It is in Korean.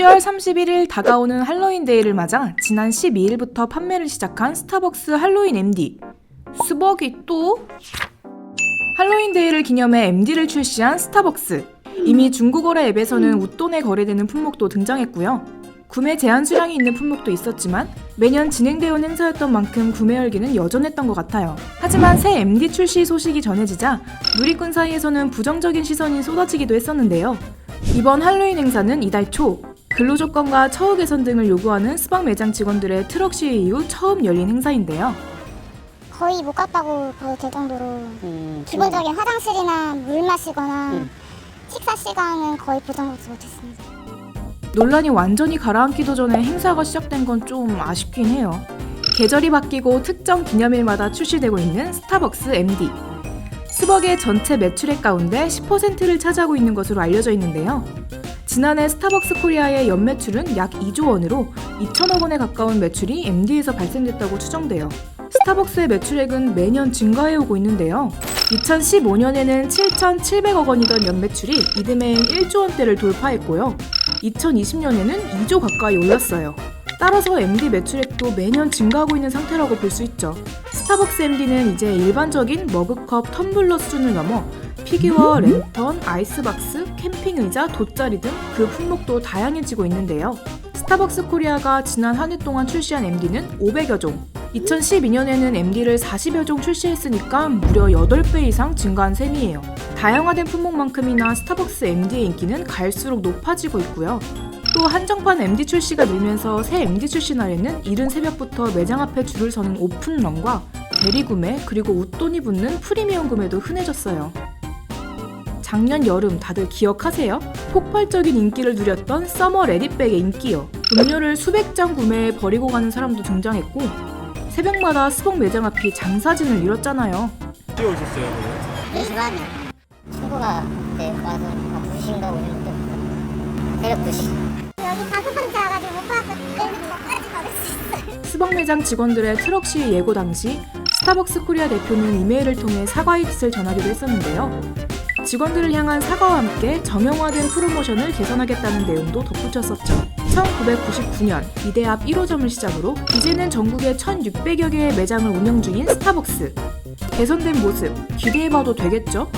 10월 31일 다가오는 할로윈 데이를 맞아 지난 12일부터 판매를 시작한 스타벅스 할로윈 MD. 스벅이 또? 할로윈 데이를 기념해 MD를 출시한 스타벅스. 이미 중국어래 앱에서는 웃돈에 거래되는 품목도 등장했고요. 구매 제한 수량이 있는 품목도 있었지만 매년 진행되어 온 행사였던 만큼 구매 열기는 여전했던 것 같아요. 하지만 새 MD 출시 소식이 전해지자 누리꾼 사이에서는 부정적인 시선이 쏟아지기도 했었는데요. 이번 할로윈 행사는 이달 초 근로조건과 처우 개선 등을 요구하는 스벅 매장 직원들의 트럭 시위 이후 처음 열린 행사인데요. 거의 못 갔다고 봐도 될 정도로 음, 기본적인 화장실이나 물 마시거나 음. 식사 시간은 거의 보장받지 못했습니다. 논란이 완전히 가라앉기도 전에 행사가 시작된 건 좀 아쉽긴 해요. 계절이 바뀌고 특정 기념일마다 출시되고 있는 스타벅스 MD. 스벅의 전체 매출액 가운데 10%를 차지하고 있는 것으로 알려져 있는데요. 지난해 스타벅스 코리아의 연매출은 약 2조 원으로 2천억 원에 가까운 매출이 MD에서 발생됐다고 추정돼요. 스타벅스의 매출액은 매년 증가해 오고 있는데요. 2015년에는 7,700억 원이던 연매출이 이듬해인 1조 원대를 돌파했고요. 2020년에는 2조 가까이 올랐어요. 따라서 MD 매출액도 매년 증가하고 있는 상태라고 볼 수 있죠. 스타벅스 MD는 이제 일반적인 머그컵, 텀블러 수준을 넘어 피규어, 랜턴, 아이스박스, 캠핑 의자, 돗자리 등 그 품목도 다양해지고 있는데요. 스타벅스 코리아가 지난 한 해 동안 출시한 MD는 500여 종. 2012년에는 MD를 40여 종 출시했으니까 무려 8배 이상 증가한 셈이에요. 다양화된 품목만큼이나 스타벅스 MD의 인기는 갈수록 높아지고 있고요. 또 한정판 MD 출시가 늘면서 새 MD 출시 날에는 이른 새벽부터 매장 앞에 줄을 서는 오픈런과 대리구매 그리고 웃돈이 붙는 프리미엄 구매도 흔해졌어요. 작년 여름 다들 기억하세요? 폭발적인 인기를 누렸던 서머 레디백의 인기요. 음료를 수백 잔 구매해 버리고 가는 사람도 등장했고 새벽마다 스벅 매장 앞이 장사진을 이뤘잖아요. 언제 오셨어요? 그러면? 이 시간에 친구가 그때 와서 한 2시인가 오는 때 새벽 2시 여기 다급한 차 와가지고 못 받아서 그때는 뭐까지 받을 수 있어요. 스벅 매장 직원들의 트럭 시위 예고 당시 스타벅스 코리아 대표는 이메일을 통해 사과의 뜻을 전하기도 했었는데요. 직원들을 향한 사과와 함께 정형화된 프로모션을 개선하겠다는 내용도 덧붙였었죠. 1999년 이대 앞 1호점을 시작으로 이제는 전국에 1,600여 개의 매장을 운영 중인 스타벅스. 개선된 모습 기대해봐도 되겠죠?